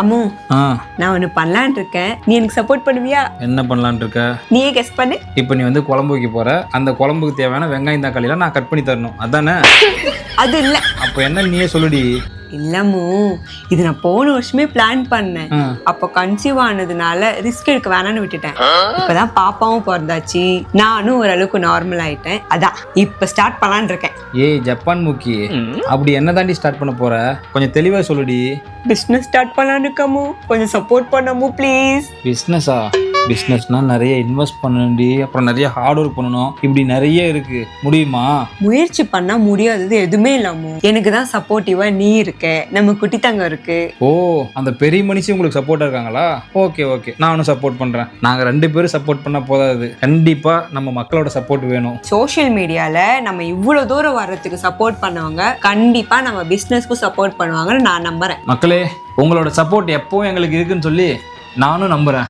அம்மு ஆ. நான் ஒன்று பண்ணலான் இருக்கேன். நீ எனக்கு சப்போர்ட் பண்ணுவியா? என்ன பண்ணலான்னு இருக்க? நீயே கெஸ் பண்ணு. இப்போ நீ வந்து குழம்பு வைக்க போற. அந்த குழம்புக்கு தேவையான வெங்காயம் தக்காளிலாம் நான் கட் பண்ணி தரணும். அதானே? அது இல்லை. அப்போ என்ன நீயே சொல்லுடி? இல்லமு இது நான் போன வருஷமே பிளான் பண்ணேன். அப்போ கன்சீவ் ஆனதுனால ரிஸ்க் எடுக்க வேணாம்னு விட்டுட்டேன். இப்பதான் பாப்பாவும் பிறந்தாச்சு. நானும் ஓரளவுக்கு நார்மல் ஆயிட்டேன். அதான் இப்ப ஸ்டார்ட் பண்ணலான் இருக்கேன். ஏய் ஜப்பான் முக்கி அப்படி என்ன தாண்டி ஸ்டார்ட் பண்ண போற? கொஞ்சம் தெளிவா சொல்லுடி. பிஸ்னஸ் ஸ்டார்ட் பண்ணலான்னு இருக்கமு? கொஞ்சம் சப்போர்ட் பண்ணமு ப்ளீஸ் பிஸ்னஸா பிஸ்னஸ்னா நிறைய இன்வெஸ்ட் பண்ணணும்டி அப்புறம் நிறைய ஹார்ட் ஒர்க் பண்ணணும். இப்படி நிறைய இருக்கு. முடியுமா? முயற்சி பண்ணா முடியாதது எதுவுமே இல்லாமோ. எனக்கு தான் சப்போர்ட்டிவா நீ இருக்க. நம்ம குட்டி தங்கம் இருக்கு. ஓ அந்த பெரிய மனுஷி உங்களுக்கு சப்போர்ட்டா இருக்காங்களா? Okay okay. நானும் சப்போர்ட் பண்றேன். நாங்க ரெண்டு பேரும் சப்போர்ட் பண்ணா போதாது. கண்டிப்பா நம்ம மக்களோட சப்போர்ட் வேணும். சோஷியல் மீடியால நம்ம இவ்வளவு தூரம் வர்றதுக்கு சப்போர்ட் பண்ணவங்க கண்டிப்பா நம்ம பிசினஸ்க்கும் சப்போர்ட் பண்ணுவாங்கன்னு நான் நம்புறேன். மக்களே உங்களோட சப்போர்ட் எப்பவும் எங்களுக்கு இருக்குன்னு சொல்லி நானும் நம்புறேன்.